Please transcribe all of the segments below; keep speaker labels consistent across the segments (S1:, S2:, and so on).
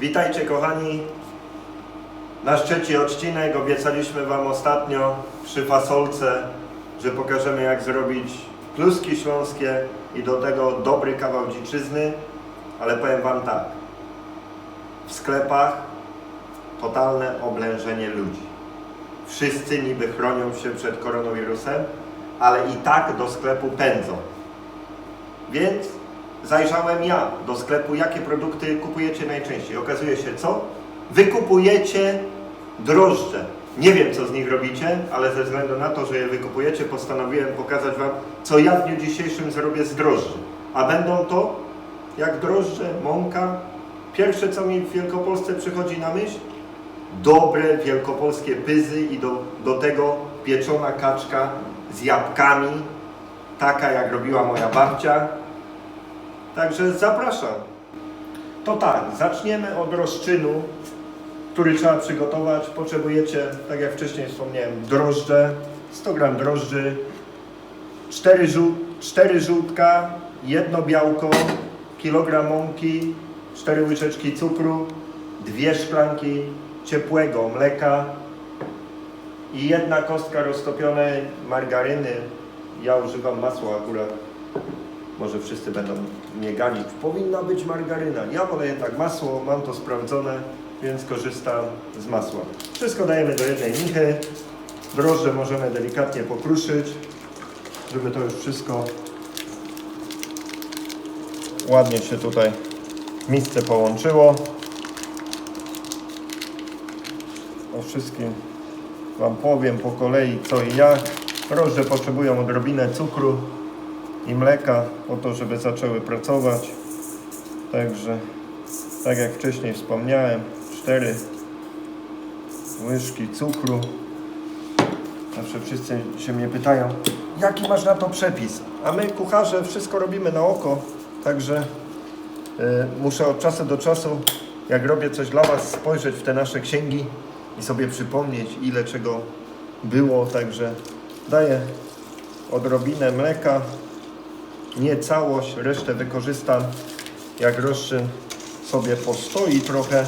S1: Witajcie kochani. Nasz trzeci odcinek. Obiecaliśmy Wam ostatnio przy fasolce, że pokażemy jak zrobić kluski śląskie i do tego dobry kawał dziczyzny. Ale powiem Wam tak. W sklepach totalne oblężenie ludzi. Wszyscy niby chronią się przed koronawirusem, ale i tak do sklepu pędzą. Więc zajrzałem ja do sklepu, jakie produkty kupujecie najczęściej. Okazuje się co? Wy kupujecie drożdże. Nie wiem, co z nich robicie, ale ze względu na to, że je wykupujecie, postanowiłem pokazać Wam, co ja w dniu dzisiejszym zrobię z drożdży. A będą to, jak drożdże, mąka. Pierwsze, co mi w Wielkopolsce przychodzi na myśl, dobre wielkopolskie pyzy i do, do tego pieczona kaczka z jabłkami, taka jak robiła moja babcia. Także zapraszam. To tak, zaczniemy od rozczynu, który trzeba przygotować. Potrzebujecie, tak jak wcześniej wspomniałem, drożdże, 100 gram drożdży, 4, żół, 4 żółtka, jedno białko, kilogram mąki, 4 łyżeczki cukru, dwie szklanki ciepłego mleka i jedna kostka roztopionej margaryny. Ja używam masła akurat. Może wszyscy będą mnie ganić. Powinna być margaryna. Ja wolę jednak masło, mam to sprawdzone, więc korzystam z masła. Wszystko dajemy do jednej michy. Drożdże możemy delikatnie pokruszyć, żeby to już wszystko ładnie się tutaj w misce połączyło. O wszystkim Wam powiem po kolei co i jak. Drożdże potrzebują odrobinę cukru i mleka po to, żeby zaczęły pracować. Także, tak jak wcześniej wspomniałem, 4 łyżki cukru. Zawsze wszyscy się mnie pytają, jaki masz na to przepis? A my, kucharze, wszystko robimy na oko, także y, muszę od czasu do czasu, jak robię coś dla Was, spojrzeć w te nasze księgi i sobie przypomnieć, ile czego było. Także daję odrobinę mleka, nie całość, resztę wykorzystam. Jak rozczyn sobie postoi trochę,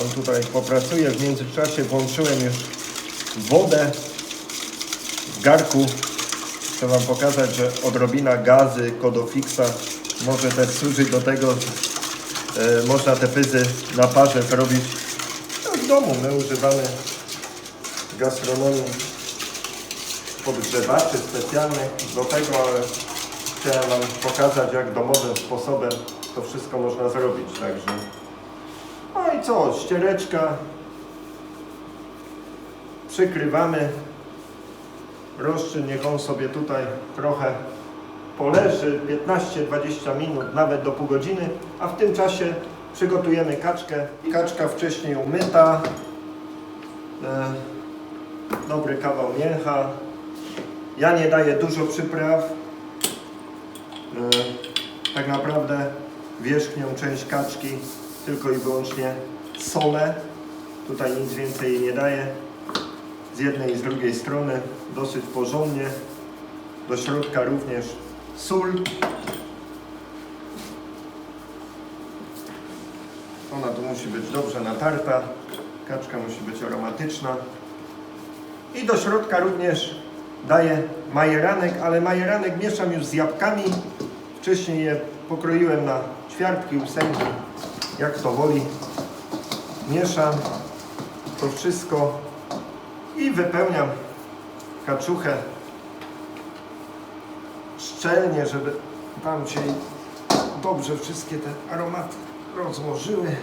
S1: on tutaj popracuje. W międzyczasie włączyłem już wodę w garku. Chcę Wam pokazać, że odrobina gazy Kodofixa może też służyć do tego, e, można te pyzy na parze zrobić no, w domu. My używamy w gastronomii podgrzewaczy specjalnych do tego, ale chciałem Wam pokazać, jak domowym sposobem to wszystko można zrobić. Także. No i co? Ściereczka. Przykrywamy. Rozczyn niech on sobie tutaj trochę poleży 15-20 minut, nawet do pół godziny, a w tym czasie przygotujemy kaczkę. Kaczka wcześniej umyta. E, dobry kawał mięcha. Ja nie daję dużo przypraw. E, tak naprawdę wierzchnią część kaczki tylko i wyłącznie solę. Tutaj nic więcej jej nie daję. Z jednej i z drugiej strony dosyć porządnie. Do środka również sól. Ona tu musi być dobrze natarta. Kaczka musi być aromatyczna. I do środka również daję majeranek, ale majeranek mieszam już z jabłkami. Wcześniej je pokroiłem na ćwiartki, ósemki, jak to woli. Mieszam to wszystko i wypełniam kaczuchę szczelnie, żeby tam się dobrze wszystkie te aromaty rozłożyły.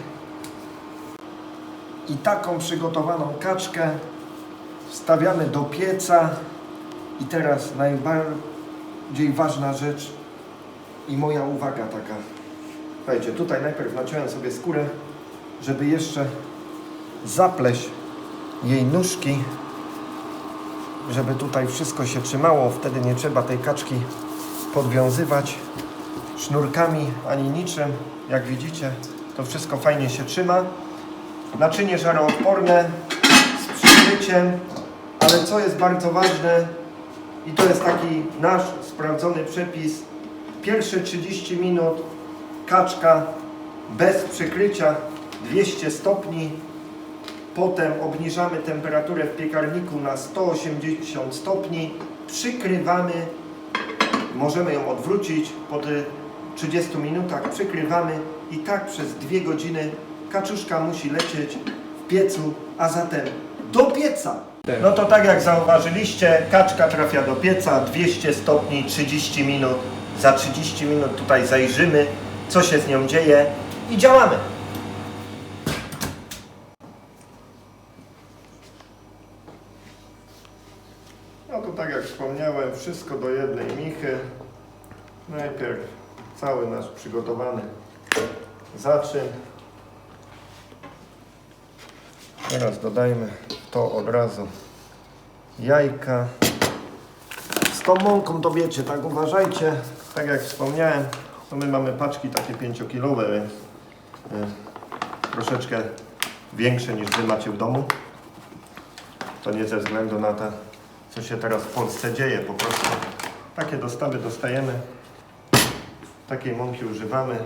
S1: I taką przygotowaną kaczkę wstawiamy do pieca. I teraz najbardziej ważna rzecz i moja uwaga taka. Słuchajcie, tutaj najpierw naciąłem sobie skórę, żeby jeszcze zapleść jej nóżki, żeby tutaj wszystko się trzymało. Wtedy nie trzeba tej kaczki podwiązywać sznurkami ani niczym. Jak widzicie, to wszystko fajnie się trzyma. Naczynie żaroodporne z przykryciem, ale co jest bardzo ważne i to jest taki nasz sprawdzony przepis, pierwsze 30 minut kaczka bez przykrycia 200 stopni. Potem obniżamy temperaturę w piekarniku na 180 stopni. Przykrywamy. Możemy ją odwrócić po tych 30 minutach. Przykrywamy i tak przez 2 godziny kaczuszka musi lecieć w piecu, a zatem do pieca. No to tak jak zauważyliście, kaczka trafia do pieca 200 stopni 30 minut. Za 30 minut tutaj zajrzymy, co się z nią dzieje i działamy. No to tak jak wspomniałem, wszystko do jednej michy. Najpierw cały nasz przygotowany zaczyn. Teraz dodajmy to od razu jajka. Z tą mąką to wiecie, tak uważajcie. Tak jak wspomniałem, to my mamy paczki takie 5-kilowe, więc y, troszeczkę większe niż wy macie w domu. To nie ze względu na to, co się teraz w Polsce dzieje, po prostu takie dostawy dostajemy. Takiej mąki używamy.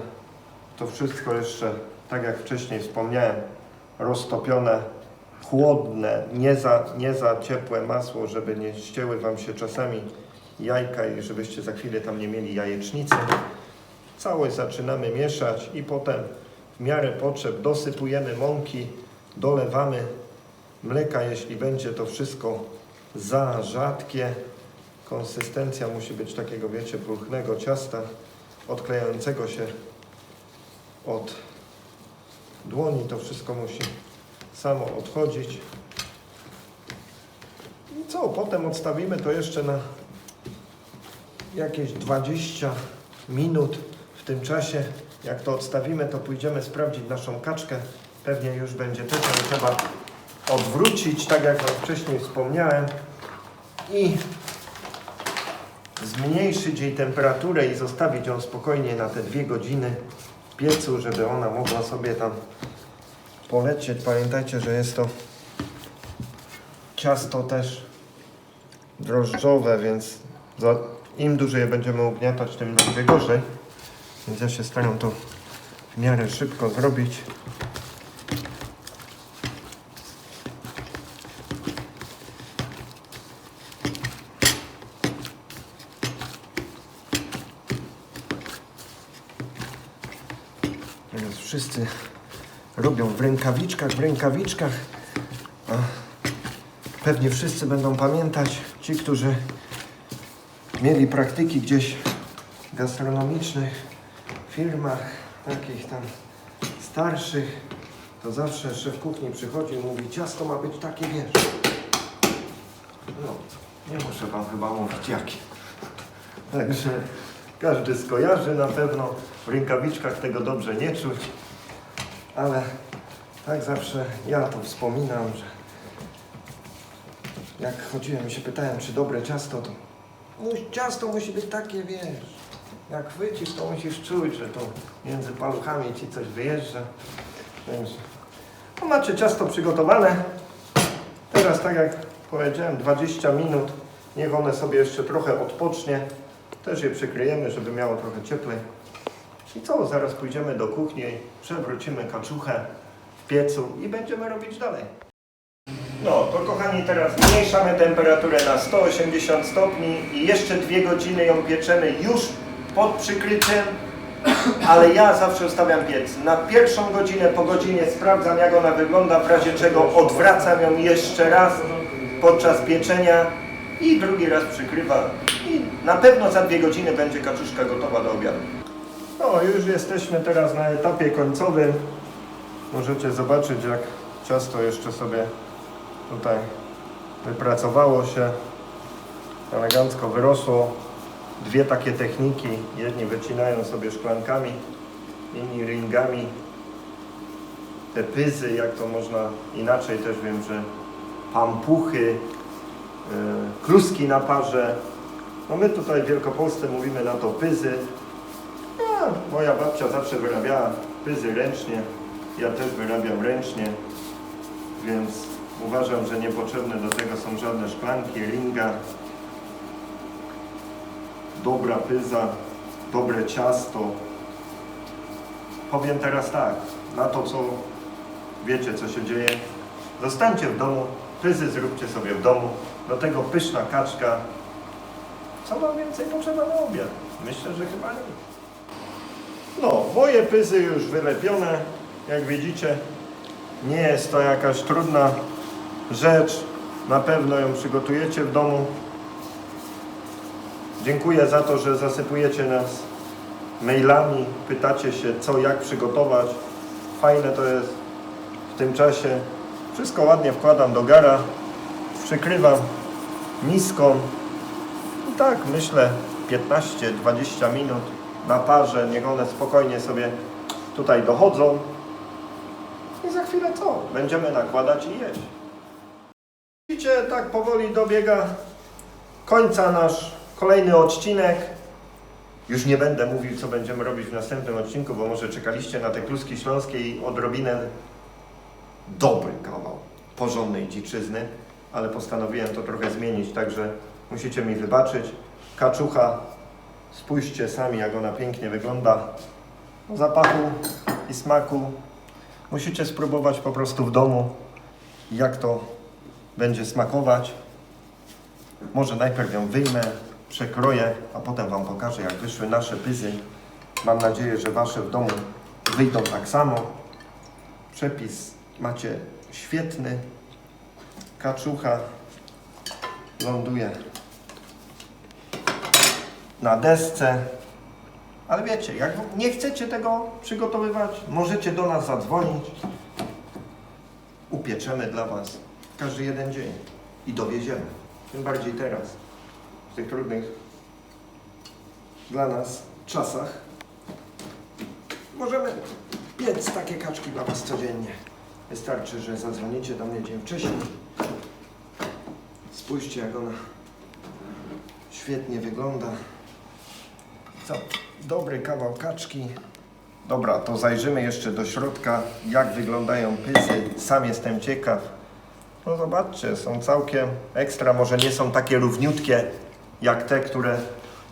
S1: To wszystko jeszcze, tak jak wcześniej wspomniałem, roztopione, chłodne, nie za, nie za ciepłe masło, żeby nie ścięły Wam się czasami jajka i żebyście za chwilę tam nie mieli jajecznicy. Całość zaczynamy mieszać i potem w miarę potrzeb dosypujemy mąki, dolewamy mleka, jeśli będzie to wszystko za rzadkie. Konsystencja musi być takiego, wiecie, pulchnego ciasta, odklejającego się od dłoni. To wszystko musi samo odchodzić. I co? Potem odstawimy to jeszcze na jakieś 20 minut. W tym czasie, jak to odstawimy, to pójdziemy sprawdzić naszą kaczkę. Pewnie już będzie ją trzeba odwrócić, tak jak Wam wcześniej wspomniałem. I zmniejszyć jej temperaturę i zostawić ją spokojnie na te dwie godziny w piecu, żeby ona mogła sobie tam polecieć. Pamiętajcie, że jest to ciasto też drożdżowe, więc za, im dłużej je będziemy ugniatać, tym będzie gorzej. Więc ja się staram to w miarę szybko zrobić. Teraz wszyscy robią w rękawiczkach, w rękawiczkach. A pewnie wszyscy będą pamiętać, ci, którzy mieli praktyki gdzieś w gastronomicznych firmach, takich tam starszych, to zawsze szef kuchni przychodzi i mówi, ciasto ma być takie, wiesz. No, nie muszę wam chyba mówić jakie. Także każdy skojarzy na pewno, w rękawiczkach tego dobrze nie czuć, ale tak zawsze ja to wspominam, że jak chodziłem i się pytałem, czy dobre ciasto, to ciasto musi być takie, wiesz, jak chwycisz, to musisz czuć, że to między paluchami ci coś wyjeżdża. Więc no macie ciasto przygotowane. Teraz, tak jak powiedziałem, 20 minut. Niech one sobie jeszcze trochę odpocznie. Też je przykryjemy, żeby miało trochę cieplej. I co? Zaraz pójdziemy do kuchni, przewrócimy kaczuchę w piecu i będziemy robić dalej. No, to kochani, teraz zmniejszamy temperaturę na 180 stopni i jeszcze dwie godziny ją pieczemy już pod przykryciem, ale ja zawsze ustawiam piec. Na pierwszą godzinę po godzinie sprawdzam jak ona wygląda, w razie czego odwracam ją jeszcze raz podczas pieczenia i drugi raz przykrywam i na pewno za dwie godziny będzie kaczuszka gotowa do obiadu. No, już jesteśmy teraz na etapie końcowym. Możecie zobaczyć jak ciasto jeszcze sobie tutaj wypracowało się, elegancko wyrosło. Dwie takie techniki, jedni wycinają sobie szklankami, inni ringami. Te pyzy, jak to można inaczej też wiem, że pampuchy, yy, kluski na parze. No my tutaj w Wielkopolsce mówimy na to pyzy. Ja, moja babcia zawsze wyrabiała pyzy ręcznie, ja też wyrabiam ręcznie, więc Uważam, że niepotrzebne do tego są żadne szklanki, ringa, dobra pyza, dobre ciasto. Powiem teraz tak, na to co wiecie co się dzieje. Zostańcie w domu, pyzy zróbcie sobie w domu. Do tego pyszna kaczka. Co wam więcej potrzeba na obiad? Myślę, że chyba nic. No, moje pyzy już wylepione. Jak widzicie, nie jest to jakaś trudna rzecz. Na pewno ją przygotujecie w domu. Dziękuję za to, że zasypujecie nas mailami, pytacie się co, jak przygotować. Fajne to jest w tym czasie. Wszystko ładnie wkładam do gara, przykrywam miską i tak myślę 15-20 minut na parze, niech one spokojnie sobie tutaj dochodzą i za chwilę co? Będziemy nakładać i jeść. Widzicie, tak powoli dobiega końca nasz kolejny odcinek. Już nie będę mówił, co będziemy robić w następnym odcinku, bo może czekaliście na te kluski śląskie i odrobinę dobry kawał porządnej dziczyzny, ale postanowiłem to trochę zmienić, także musicie mi wybaczyć. Kaczucha, spójrzcie sami, jak ona pięknie wygląda. Zapachu i smaku musicie spróbować po prostu w domu, jak to będzie smakować. Może najpierw ją wyjmę, przekroję, a potem Wam pokażę, jak wyszły nasze pyzy. Mam nadzieję, że Wasze w domu wyjdą tak samo. Przepis macie świetny. Kaczucha ląduje na desce. Ale wiecie, jak nie chcecie tego przygotowywać, możecie do nas zadzwonić. Upieczemy dla Was każdy jeden dzień i dowieziemy. Tym bardziej teraz, w tych trudnych dla nas czasach. Możemy piec takie kaczki dla Was codziennie. Wystarczy, że zadzwonicie do mnie dzień wcześniej. Spójrzcie, jak ona świetnie wygląda. Co? Dobry kawał kaczki. Dobra, to zajrzymy jeszcze do środka, jak wyglądają pyzy. Sam jestem ciekaw. No zobaczcie, są całkiem ekstra. Może nie są takie równiutkie jak te, które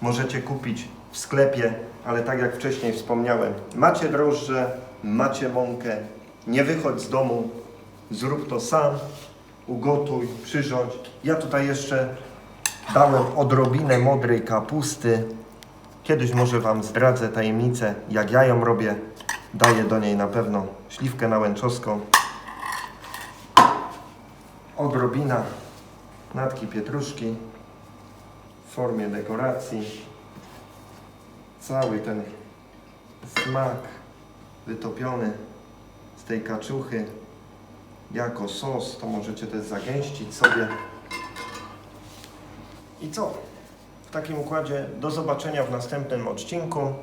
S1: możecie kupić w sklepie, ale tak jak wcześniej wspomniałem, macie drożdże, macie mąkę, nie wychodź z domu, zrób to sam, ugotuj, przyrządź. Ja tutaj jeszcze dałem odrobinę modrej kapusty. Kiedyś może Wam zdradzę tajemnicę, jak ja ją robię. Daję do niej na pewno śliwkę nałęczowską. Odrobina natki pietruszki w formie dekoracji. Cały ten smak wytopiony z tej kaczuchy jako sos, to możecie też zagęścić sobie. I co? W takim układzie do zobaczenia w następnym odcinku.